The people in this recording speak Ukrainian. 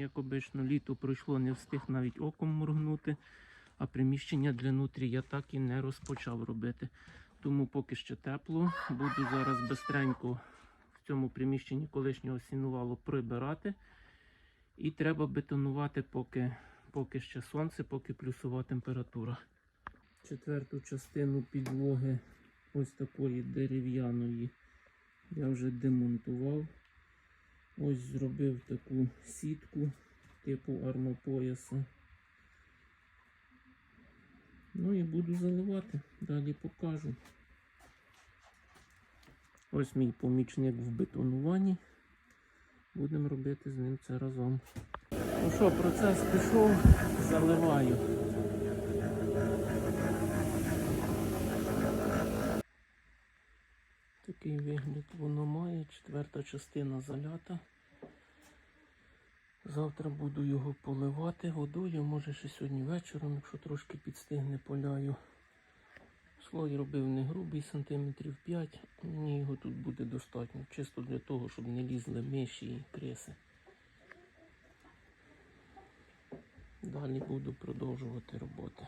Як обично, літо пройшло, не встиг навіть оком моргнути, а приміщення для нутрі я так і не розпочав робити. Тому поки ще тепло, буду зараз бистренько в цьому приміщенні колишнього сінувалу прибирати. І треба бетонувати, поки, поки ще сонце, поки плюсова температура. Четверту частину підлоги ось такої дерев'яної я вже демонтував. Ось зробив таку сітку типу армопояса. Ну і буду заливати, далі покажу. Ось мій помічник в бетонуванні. Будемо робити з ним це разом. Ну що, процес пішов, заливаю. Такий вигляд воно має. Четверта частина залята. Завтра буду його поливати водою, може ще сьогодні вечором, якщо трошки підстигне поляю. Слой робив не грубий, сантиметрів 5. Мені його тут буде достатньо. Чисто для того, щоб не лізли миші і криси. Далі буду продовжувати роботи.